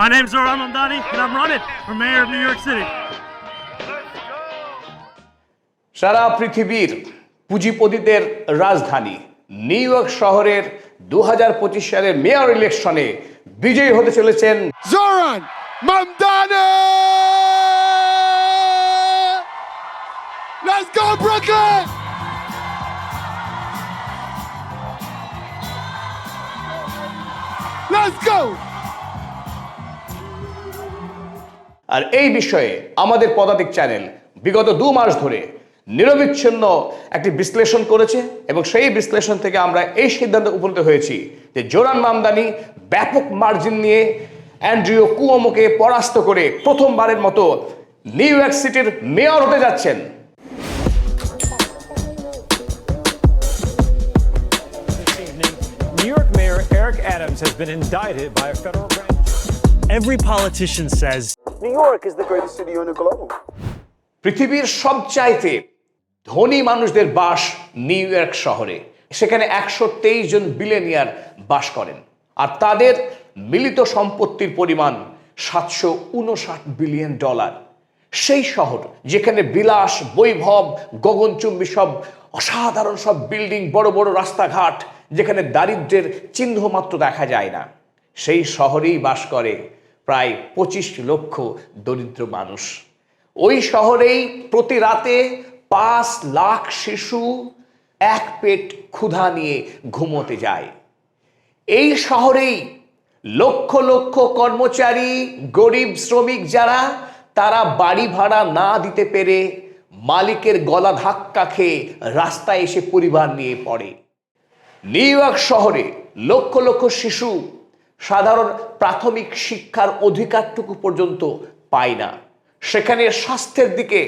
My name's Zoran Mamdani, and I'm running for mayor of New York City. সারা পৃথিবীর পুঁজিপতিদের রাজধানী new York শহরের দু হাজার পঁচিশ সালের মেয়র ইলেকশনে বিজয়ী হতে চলেছেন Zoran Mamdani! Let's go, Brooklyn! Let's go! আর এই বিষয়ে আমাদের পদাতিক চ্যানেল বিগত দু মাস ধরে নিরবিচ্ছিন্ন একটি বিশ্লেষণ করেছে এবং সেই বিশ্লেষণ থেকে আমরা এই সিদ্ধান্তে উপনীত হয়েছি যে জোরান মামদানি ব্যাপক মার্জিন নিয়ে অ্যান্ড্রিও কুয়োমোকে পরাস্ত করে প্রথমবারের মতো নিউ ইয়র্ক সিটির মেয়র হতে যাচ্ছেন Eric Adams has been indicted by a federal grand jury. Every politician says York is the greatest city on the globe. পৃথিবীর সবচাইতে ধনী মানুষদের বাস নিউ ইয়র্ক শহরে। সেখানে একশো তেইশ জন বিলেনিয়ার বাস করেন। আর তাদের মিলিত সম্পত্তির পরিমাণ সাতশো উনষাট বিলিয়ন ডলার সেই শহর যেখানে বিলাস, বৈভব, গগনচুম্বী সব অসাধারণ সব বিল্ডিং, বড় বড় রাস্তাঘাট, যেখানে দারিদ্র্যের চিহ্ন মাত্র দেখা যায় না। সেই শহরেই বাস করে প্রায় পঁচিশ লক্ষ দরিদ্র মানুষ। ওই শহরেই প্রতি রাতে পাঁচ লাখ শিশু এক পেট ক্ষুধা নিয়ে ঘুমোতে যায়। এই শহরেই লক্ষ লক্ষ কর্মচারী, গরিব শ্রমিক যারা, তারা বাড়ি ভাড়া না দিতে পেরে মালিকের গলা ধাক্কা খেয়ে রাস্তায় এসে পরিবার নিয়ে পড়ে। নিউ ইয়র্ক শহরে লক্ষ লক্ষ শিশু সাধারণ প্রাথমিক শিক্ষার অধিকারটুকু পর্যন্ত পায় না। সেখানে স্বাস্থ্যের দিকে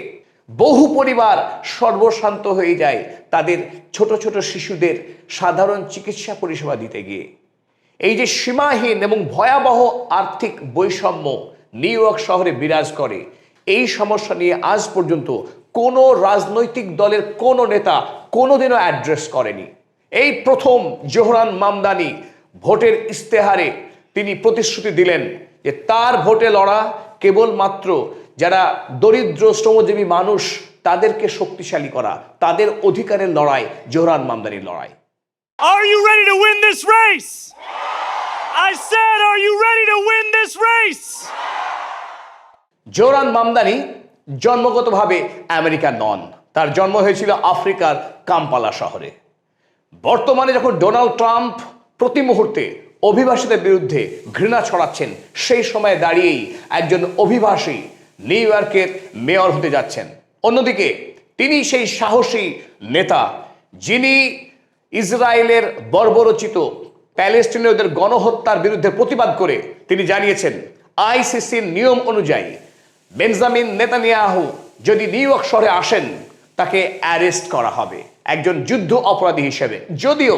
বহু পরিবার সর্বশান্ত হয়ে যায় তাদের ছোট ছোট শিশুদের সাধারণ চিকিৎসা পরিষেবা দিতে গিয়ে। এই যে সীমাহীন এবং ভয়াবহ আর্থিক বৈষম্য নিউ ইয়র্ক শহরে বিরাজ করে, এই সমস্যা নিয়ে আজ পর্যন্ত কোনো রাজনৈতিক দলের কোনো নেতা কোনোদিনও অ্যাড্রেস করেনি। এই প্রথম জোহরান মামদানি ভোটের ইস্তেহারে তিনি প্রতিশ্রুতি দিলেন যে তার ভোটে লড়া কেবলমাত্র যারা দরিদ্র শ্রমজীবী মানুষ তাদেরকে শক্তিশালী করা তাদের অধিকারের লড়াই জোহরান মামদানির লড়াই Are you ready to win this race? I said, Are you ready to win this race? Zohran Mamdani জন্মগতভাবে আমেরিকার নন তার জন্ম হয়েছিল আফ্রিকার কাম্পালা শহরে বর্তমানে যখন ডোনাল্ড ট্রাম্প প্রতি মুহূর্তে অভিবাসীদের বিরুদ্ধে ঘৃণা ছড়াচ্ছেন। সেই সময় দাঁড়িয়েই একজন অভিবাসী নিউ ইয়র্কের মেয়র হতে যাচ্ছেন। অন্যদিকে তিনি সেই সাহসী নেতা যিনি ইসরায়েলের বর্বরচিত প্যালেস্টিনীয়দের গণহত্যার বিরুদ্ধে প্রতিবাদ করে তিনি জানিয়েছেন, আইসিসির নিয়ম অনুযায়ী বেঞ্জামিন নেতানিয়াহু যদি নিউ ইয়র্ক শহরে আসেন, তাকে অ্যারেস্ট করা হবে। একজন যুদ্ধ অপরাধী হিসেবে। যদিও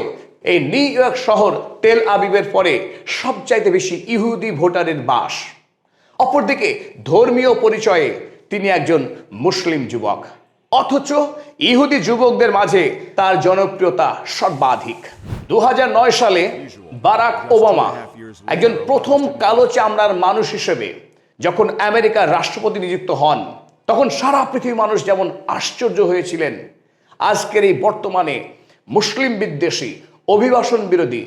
এই নিউ ইয়র্ক শহর তেল আবিবের পরে সবচাইতে বেশি ইহুদি ভোটারের বাস। অপরদিকে ধর্মীয় পরিচয়ে তিনি একজন মুসলিম যুবক। অথচ ইহুদি যুবকদের মাঝে তার জনপ্রিয়তা সর্বাধিক। দুহাজার নয় সালে বারাক ওবামা একজন প্রথম কালো চামড়ার মানুষ হিসেবে যখন আমেরিকার রাষ্ট্রপতি নিযুক্ত হন, তখন সারা পৃথিবীর মানুষ যেমন আশ্চর্য হয়েছিলেন। আজকের এই বর্তমানে মুসলিম বিদ্বেষী অভিবাসন বিরোধী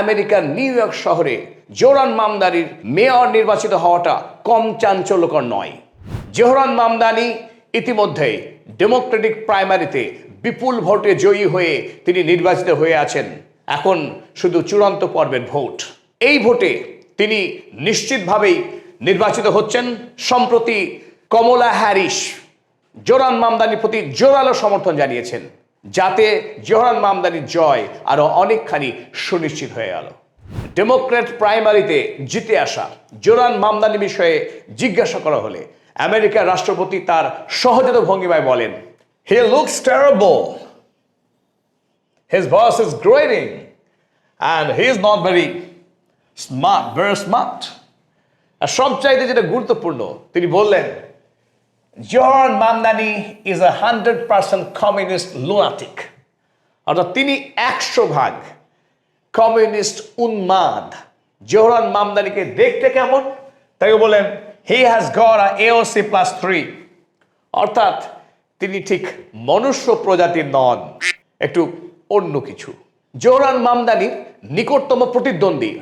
আমেরিকার নিউ ইয়র্ক শহরে জোরান মামদানির মেয়র নির্বাচিত হওয়াটা কম চাঞ্চল্যকর নয়। জোহরান মামদানি ইতিমধ্যে ডেমোক্রেটিক প্রাইমারিতে বিপুল ভোটে জয়ী হয়ে তিনি নির্বাচিত হয়ে আছেন। এখন শুধু চূড়ান্ত পর্বের ভোট। এই ভোটে তিনি নিশ্চিতভাবেই নির্বাচিত হচ্ছেন সম্প্রতি কমলা হ্যারিস। জোরান মামদানির প্রতি জোরালো সমর্থন জানিয়েছেন। যাতে জোহরান মামদানির জয় আরও অনেকখানি সুনিশ্চিত হয়ে গেল। ডেমোক্রেট প্রাইমারিতে জিতে আসা জোরান মামদানি বিষয়ে জিজ্ঞাসা করা হলে আমেরিকার রাষ্ট্রপতি তার সহজাত ভঙ্গিমায় বলেন he looks terrible his voice is grating and he is not very smart very smart আর সবচাইতে যেটা গুরুত্বপূর্ণ, তিনি বললেন John Mamdani is a hundred percent communist lunatic অর্থাৎ তিনি একশো ভাগ কমিউনিস্ট উন্মাদ। জোহরান মামদানিকে দেখতে কেমন? তাকে বলেন he has got a AOC plus three অর্থাৎ তিনি ঠিক মনুষ্য প্রজাতির নন। একটু অন্য কিছু। জোহরান মামদানির নিকটতম প্রতিদ্বন্দ্বী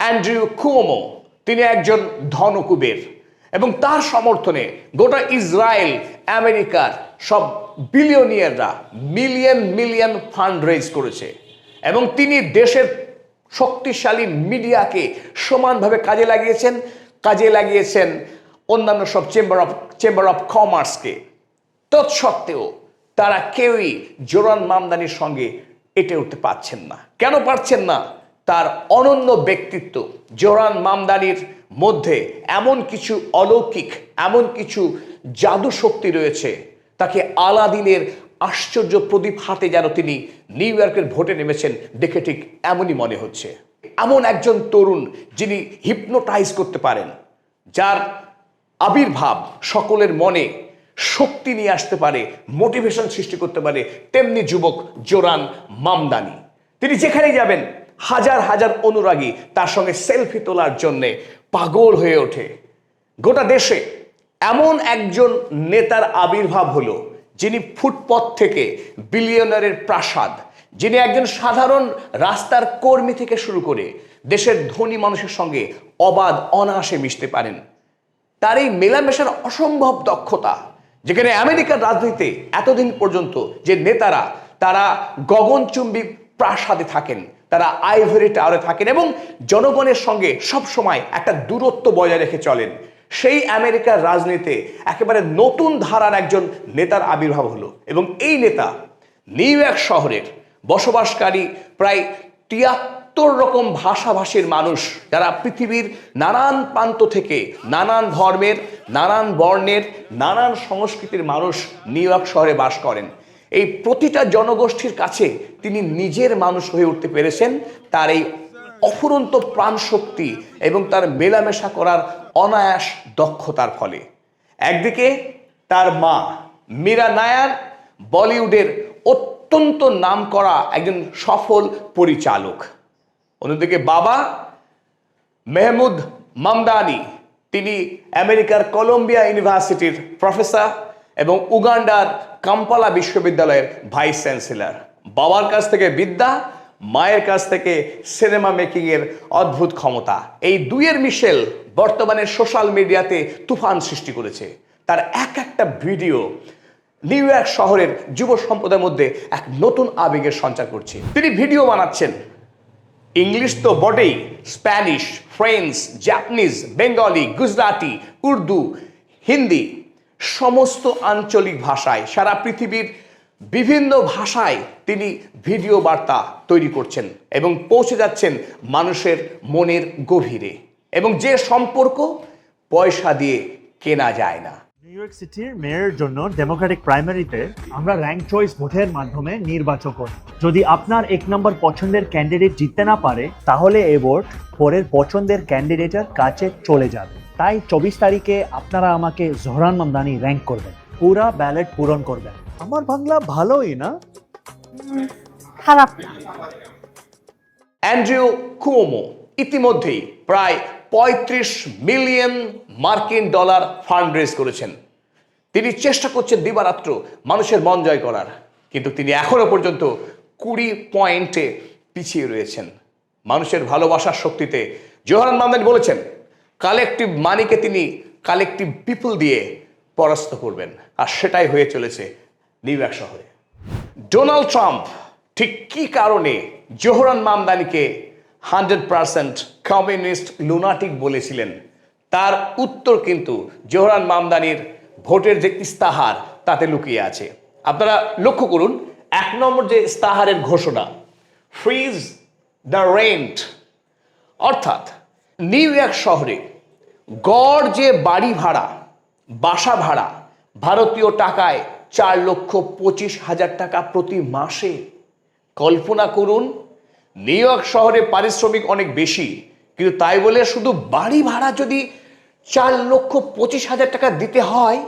অ্যান্ড্রিউ কুওমো তিনি একজন ধনকুবের। এবং তার সমর্থনে গোটা ইসরায়েল, আমেরিকার সব বিলিয়নিয়াররা মিলিয়ন মিলিয়ন ফান্ড রেজ করেছে। এবং তিনি দেশের শক্তিশালী মিডিয়াকে সমানভাবে কাজে লাগিয়েছেন কাজে লাগিয়েছেন অন্যান্য সব চেম্বার অফ চেম্বার অফ কমার্সকে তৎসত্ত্বেও তারা কেউই জোরান মামদানির সঙ্গে এটে উঠতে পারছেন না। কেন পারছেন না? তার অনন্য ব্যক্তিত্ব জোরান মামদানির মধ্যে এমন কিছু অলৌকিক, এমন কিছু জাদু শক্তি রয়েছে, তাকে আলাদিনের আশ্চর্য প্রদীপ হাতে যেন তিনি নিউ ইয়র্কের ভোটে নেমেছেন, দেখে ঠিক এমনই মনে হচ্ছে। এমন একজন তরুণ যিনি হিপনোটাইজ করতে পারেন, যার আবির্ভাব সকলের মনে শক্তি নিয়ে আসতে পারে, মোটিভেশন সৃষ্টি করতে পারে, তেমনি যুবক জোরান মামদানি। তিনি যেখানেই যাবেন হাজার হাজার অনুরাগী তার সঙ্গে সেলফি তোলার জন্যে পাগল হয়ে ওঠে। গোটা দেশে এমন একজন নেতার আবির্ভাব হলো, যিনি ফুটপথ থেকে বিলিয়নারের প্রাসাদ, যিনি একজন সাধারণ রাস্তার কর্মী থেকে শুরু করে দেশের ধনী মানুষের সঙ্গে অবাধ অনায়াসে মিশতে পারেন। তার এই মেলামেশার অসম্ভব দক্ষতা, যেখানে আমেরিকার রাজনীতিতে এতদিন পর্যন্ত যে নেতারা, তারা গগনচুম্বী প্রাসাদে থাকেন। তারা আইভরি টাওয়ারে থাকেন এবং জনগণের সঙ্গে সব সময় একটা দূরত্ব বজায় রেখে চলেন। সেই আমেরিকার রাজনীতিতে একেবারে নতুন ধারার একজন নেতার আবির্ভাব হলো এবং এই নেতা নিউ ইয়র্ক শহরের বসবাসকারী প্রায় তিয়াত্তর রকম ভাষাভাষীর মানুষ যারা পৃথিবীর নানান প্রান্ত থেকে নানান ধর্মের, নানান বর্ণের, নানান সংস্কৃতির মানুষ নিউ ইয়র্ক শহরে বাস করেন। এই প্রতিটা জনগোষ্ঠীর কাছে তিনি নিজের মানুষ হয়ে উঠতে পেরেছেন। তার এই অফুরন্ত প্রাণশক্তি এবং তার মেলামেশা করার অনায়াস দক্ষতার ফলে। একদিকে তার মা মীরা নায়ার বলিউডের অত্যন্ত নামকরা একজন সফল পরিচালক। অন্যদিকে বাবা মেহমুদ মামদানি, তিনি আমেরিকার কলম্বিয়া ইউনিভার্সিটির প্রফেসর। এবং উগান্ডার কাম্পালা বিশ্ববিদ্যালয়ের ভাইস চ্যান্সেলর। বাবার কাছ থেকে বিদ্যা, মায়ের কাছ থেকে সিনেমা মেকিংয়ের অদ্ভুত ক্ষমতা। এই দুইয়ের মিশেল বর্তমানে সোশ্যাল মিডিয়াতে তুফান সৃষ্টি করেছে। তার এক একটা ভিডিও নিউ ইয়র্ক শহরের যুব সম্প্রদায়ের মধ্যে এক নতুন আবেগের সঞ্চার করছে। তিনি ভিডিও বানাচ্ছেন। ইংলিশ তো বটেই। Spanish, French, Japanese, Bengali, Gujarati, Urdu, Hindi সমস্ত আঞ্চলিক ভাষায়, সারা পৃথিবীর বিভিন্ন ভাষায় তিনি ভিডিও বার্তা তৈরি করছেন এবং পৌঁছে যাচ্ছেন মানুষের মনের গভীরে। এবং যে সম্পর্ক পয়সা দিয়ে কেনা যায় না। নিউ ইয়র্ক সিটির মেয়রের জন্য ডেমোক্রেটিক প্রাইমারিতে আমরা র্যাঙ্ক চয়েস ভোটের মাধ্যমে নির্বাচন করি যদি আপনার এক নম্বর পছন্দের ক্যান্ডিডেট জিততে না পারে, তাহলে এ ভোট পরের পছন্দের ক্যান্ডিডেটের কাছে চলে যাবে। তাই চব্বিশ তারিখে আপনারা আমাকে জহরান মামদানি র্যাঙ্ক করবেন। পুরা ব্যালেট পূরণ করবেন। আমার বাংলা ভালোই না? খারাপ না। অ্যান্ড্রিউ কুওমো ইতিমধ্যেই প্রায় পঁয়ত্রিশ মিলিয়ন মার্কিন ডলার ফান্ড রেজ করেছেন। তিনি চেষ্টা করছেন দিবারাত্র মানুষের মন জয় করার কিন্তু তিনি এখনও পর্যন্ত কুড়ি পয়েন্টে পিছিয়ে রয়েছেন। মানুষের ভালোবাসার শক্তিতে জোহরান মামদানি বলেছেন কালেকটিভ মানিকে তিনি কালেকটিভ পিপল দিয়ে পরাস্ত করবেন। আর সেটাই হয়ে চলেছে নিউ ইয়র্ক শহরে। ডোনাল্ড ট্রাম্প ঠিক কি কারণে জোহরান মামদানিকে হান্ড্রেড পার্সেন্ট কমিউনিস্ট লুনাটিক বলেছিলেন, তার উত্তর কিন্তু জোহরান মামদানির ভোটের যে ইস্তাহার, তাতে লুকিয়ে আছে। আপনারা লক্ষ্য করুন, এক নম্বর যে ইস্তাহারের ঘোষণা ফ্রিজ দ্য রেন্ট অর্থাৎ নিউ ইয়র্ক শহরে গড় যে বাড়ি ভাড়া, বাসা ভাড়া, ভারতীয় টাকায় চার লক্ষ পঁচিশ হাজার টাকা প্রতি মাসে, কল্পনা করুন, নিউ ইয়র্ক শহরে পারিশ্রমিক অনেক বেশি, কিন্তু তাই বলে শুধু বাড়ি ভাড়া যদি চার লক্ষ পঁচিশ হাজার টাকা দিতে হয়,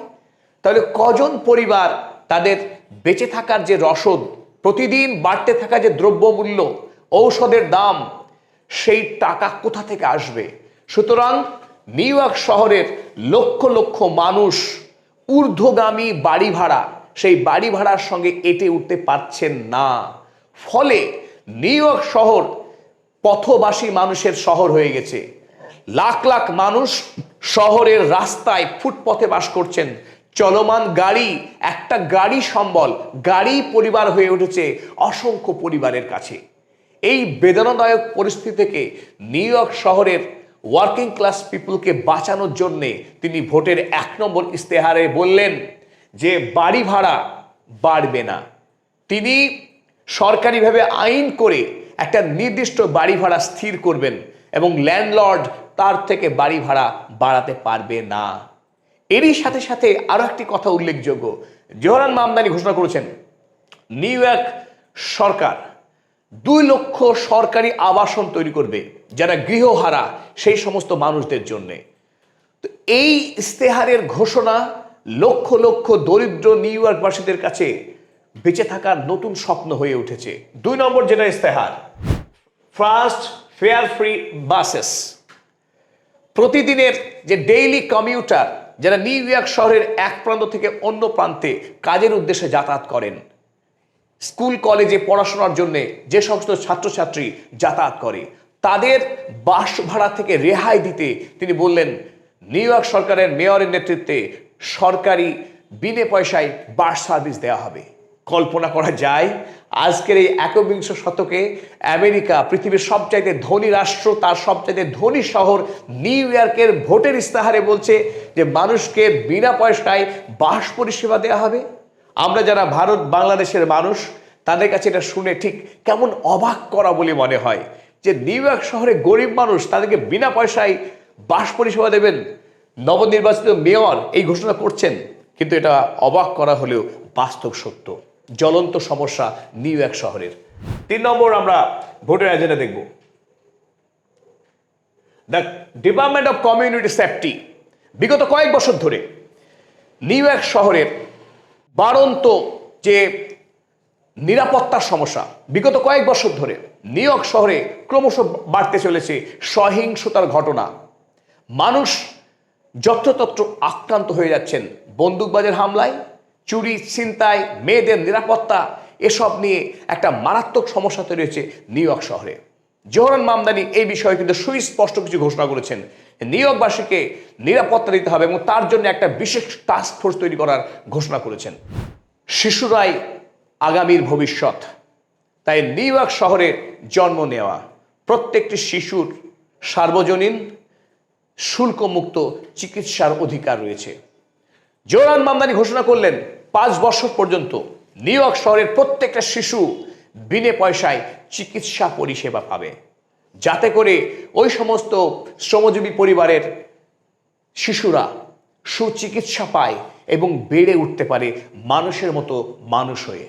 তাহলে কজন পরিবার তাদের বেঁচে থাকার যে রসদ, প্রতিদিন বাড়তে থাকা যে দ্রব্যমূল্য, ঔষধের দাম, সেই টাকা কোথা থেকে আসবে? সুতরাং নিউ ইয়র্ক শহরের লক্ষ লক্ষ মানুষ ঊর্ধ্বগামী বাড়ি ভাড়া, সেই বাড়ি ভাড়ার সঙ্গে এটে উঠতে পারছেন না। ফলে নিউ ইয়র্ক শহর পথবাসী মানুষের শহর হয়ে গেছে। লাখ লাখ মানুষ শহরের রাস্তায় ফুটপথে বাস করছেন। চলমান গাড়ি, একটা গাড়ি সম্বল, গাড়ি পরিবার হয়ে উঠেছে অসংখ্য পরিবারের কাছে। এই বেদনাদায়ক পরিস্থিতি থেকে নিউ ইয়র্ক শহরের ওয়ার্কিং ক্লাস পিপুলকে বাঁচানোর জন্যে তিনি ভোটের এক নম্বর ইস্তেহারে বললেন যে বাড়ি ভাড়া বাড়বে না। তিনি সরকারিভাবে আইন করে একটা নির্দিষ্ট বাড়ি ভাড়া স্থির করবেন এবং ল্যান্ডলর্ড তার থেকে বাড়ি ভাড়া বাড়াতে পারবে না। এরই সাথে সাথে আরও একটি কথা উল্লেখযোগ্য। জোহরান মামদানি ঘোষণা করেছেন, নিউ ইয়র্ক সরকার দুই লক্ষ সরকারি আবাসন তৈরি করবে, যারা গৃহহারা সেই সমস্ত মানুষদের জন্যে। তো এই ইস্তেহারের ঘোষণা লক্ষ লক্ষ দরিদ্র নিউ ইয়র্কবাসীদের কাছে বেঁচে থাকার নতুন স্বপ্ন হয়ে উঠেছে। দুই নম্বর যেটা ইস্তেহার ফার্স্ট ফেয়ার ফ্রি বাসেস। প্রতিদিনের যে ডেইলি কমিউটার, যারা নিউ ইয়র্ক শহরের এক প্রান্ত থেকে অন্য প্রান্তে কাজের উদ্দেশ্যে যাতায়াত করেন স্কুল, কলেজে পড়াশোনার জন্য যে সমস্ত ছাত্রছাত্রী যাতায়াত করে, তাদের বাস ভাড়া থেকে রেহাই দিতে তিনি বললেন, নিউ ইয়র্ক সরকারের মেয়রের নেতৃত্বে সরকারি বিনে পয়সায় বাস সার্ভিস দেওয়া হবে। কল্পনা করা যায়, আজকের এই একবিংশ শতকে আমেরিকা পৃথিবীর সবচাইতে ধনী রাষ্ট্র, তার সবচাইতে ধনী শহর নিউ ইয়র্কের ভোটের ইস্তাহারে বলছে যে, মানুষকে বিনা পয়সায় বাস পরিষেবা দেওয়া হবে। আমরা যারা ভারত, বাংলাদেশের মানুষ, তাদের কাছে এটা শুনে ঠিক কেমন অবাক করা বলে মনে হয় যে নিউ ইয়র্ক শহরে গরিব মানুষ তাদেরকে বিনা পয়সায় বাস পরিষেবা দেবেন। নবনির্বাচিত মেয়র এই ঘোষণা করছেন, কিন্তু এটা অবাক করা হলেও বাস্তব সত্য। জ্বলন্ত সমস্যা নিউ ইয়র্ক শহরের। তিন নম্বর আমরা ভোটের এজেন্ডা দেখব। The department of community safety বিগত কয়েক বছর ধরে নিউ ইয়র্ক শহরের বাড়ন্ত যে নিরাপত্তার সমস্যা, বিগত কয়েক বছর ধরে নিউ ইয়র্ক শহরে ক্রমশ বাড়তে চলেছে সহিংসতার ঘটনা। মানুষ যত্রতত্র আক্রান্ত হয়ে যাচ্ছেন বন্দুকবাজের হামলায়, চুরি, ছিনতাই, মেয়েদের নিরাপত্তা, এসব নিয়ে একটা মারাত্মক সমস্যা তৈরি হয়েছে নিউ ইয়র্ক শহরে। জোহরান মামদানি এই বিষয়ে কিন্তু সুস্পষ্ট কিছু ঘোষণা করেছেন। নিউ ইয়র্কবাসীকে নিরাপত্তা দিতে হবে এবং তার জন্য একটা বিশেষ টাস্ক ফোর্স তৈরি করার ঘোষণা করেছেন। শিশুরাই আগামীর ভবিষ্যৎ। তাই নিউ ইয়র্ক শহরে জন্ম নেওয়া প্রত্যেকটি শিশুর সার্বজনীন শুল্কমুক্ত চিকিৎসার অধিকার রয়েছে। জোরান মামদানি ঘোষণা করলেন, পাঁচ বছর পর্যন্ত নিউ ইয়র্ক শহরের প্রত্যেকটা শিশু বিনে পয়সায় চিকিৎসা পরিষেবা পাবে। যাতে করে ওই সমস্ত শ্রমজীবী পরিবারের শিশুরা সুচিকিৎসা পায় এবং বেড়ে উঠতে পারে মানুষের মতো মানুষ হয়ে।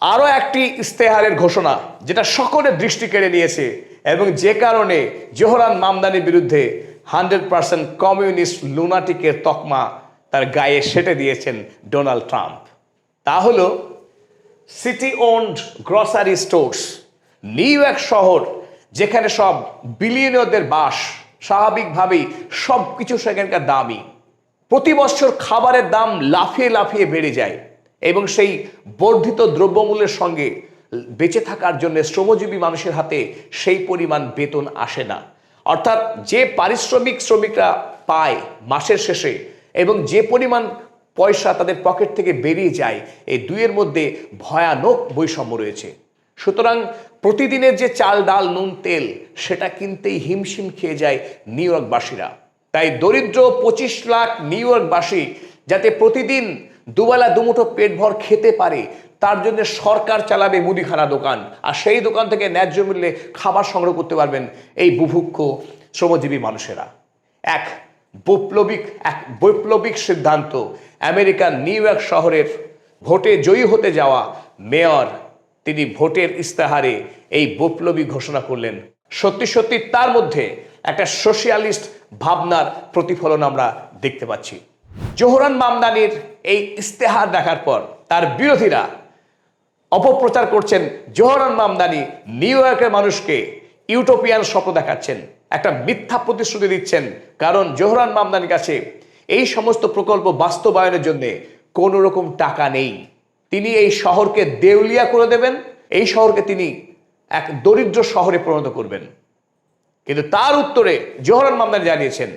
আরও একটি ইস্তেহারের ঘোষণা, যেটা সকলের দৃষ্টি কেড়ে নিয়েছে এবং যে কারণে জোহরান মামদানির বিরুদ্ধে হান্ড্রেড পার্সেন্ট কমিউনিস্ট লুনাটিকের তকমা তার গায়ে সেটে দিয়েছেন ডোনাল্ড ট্রাম্প। তা হলো city owned grocery stores New York শহর, যেখানে সব বিলিয়নীয়দের বাস, স্বাভাবিকভাবেই সব কিছু সেখানকার দামি প্রতি বছর খাবারের দাম লাফিয়ে লাফিয়ে বেড়ে যায় এবং সেই বর্ধিত দ্রব্যমূল্যের সঙ্গে বেঁচে থাকার জন্য শ্রমজীবী মানুষের হাতে সেই পরিমাণ বেতন আসে না। অর্থাৎ যে পারিশ্রমিক শ্রমিকরা পায় মাসের শেষে এবং যে পরিমাণ পয়সা তাদের পকেট থেকে বেরিয়ে যায়, এই দুইয়ের মধ্যে ভয়ানক বৈষম্য রয়েছে। সুতরাং প্রতিদিনের যে চাল, ডাল, নুন, তেল, সেটা কিনতেই হিমশিম খেয়ে যায় নিউ ইয়র্কবাসীরা। তাই দরিদ্র পঁচিশ লাখ নিউ ইয়র্কবাসী যাতে প্রতিদিন দুবেলা দুমুঠো পেট ভর খেতে পারে, তার জন্য সরকার চালাবে মুদিখানা দোকান। আর সেই দোকান থেকে ন্যায্য মূল্যে খাবার সংগ্রহ করতে পারবেন এই বুভুক্ষ শ্রমজীবী মানুষেরা। এক বৈপ্লবিক এক বৈপ্লবিক সিদ্ধান্ত, আমেরিকার নিউ ইয়র্ক শহরের ভোটে জয়ী হতে যাওয়া মেয়র তিনি ভোটের ইস্তাহারে এই বৈপ্লবিক ঘোষণা করলেন। সত্যি সত্যি তার মধ্যে একটা সোশিয়ালিস্ট ভাবনার প্রতিফলন আমরা দেখতে পাচ্ছি। জোহরান মামদানির এই ইস্তেহার দেখার পর তার বিরোধীরা অপপ্রচার করছেন জোহরান মামদানি, নিউ ইয়র্কের মানুষকে ইউটোপিয়ান স্বপ্ন দেখাচ্ছেন, একটা মিথ্যা প্রতিশ্রুতি দিচ্ছেন। কারণ জোহরান মামদানির কাছে এই সমস্ত প্রকল্প বাস্তবায়নের জন্য কোনো রকম টাকা নেই। তিনি এই শহরকে দেউলিয়া করে দেবেন, এই শহরকে তিনি এক দরিদ্র শহরে পরিণত করবেন। কিন্তু তার উত্তরে জোহরান মামদানি জানিয়েছেন,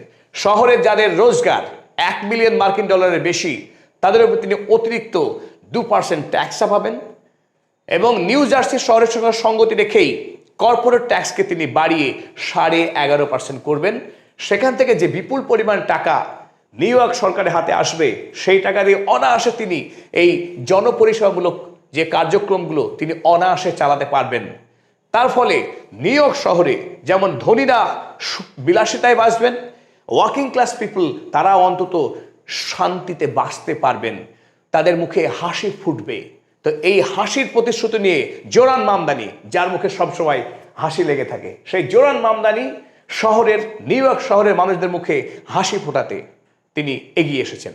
শহরে যাদের রোজগার এক মিলিয়ন মার্কিন ডলারের বেশি, তাদের উপর তিনি অতিরিক্ত দু পার্সেন্ট ট্যাক্স পাবেন এবং নিউ জার্সি শহরের সঙ্গে সঙ্গতি রেখেই কর্পোরেট ট্যাক্সকে তিনি বাড়িয়ে সাড়ে এগারো পার্সেন্ট করবেন। সেখান থেকে যে বিপুল পরিমাণ টাকা নিউ ইয়র্ক সরকারের হাতে আসবে, সেই টাকা দিয়ে অনায়াসে তিনি এই জনপরিষেবামূলক যে কার্যক্রমগুলো তিনি অনায়াসে চালাতে পারবেন। তার ফলে নিউ ইয়র্ক শহরে যেমন ধনীরা বিলাসিতায় বাঁচবেন ওয়ার্কিং ক্লাস পিপল তারা অন্তত শান্তিতে বাঁচতে পারবেন। তাদের মুখে হাসি ফুটবে। তো এই হাসির প্রতিশ্রুতি নিয়ে জোরান মামদানি, যার মুখে সবসময় হাসি লেগে থাকে, সেই জোরান মামদানি শহরের নিউ ইয়র্ক শহরের মানুষদের মুখে হাসি ফোটাতে তিনি এগিয়ে এসেছেন।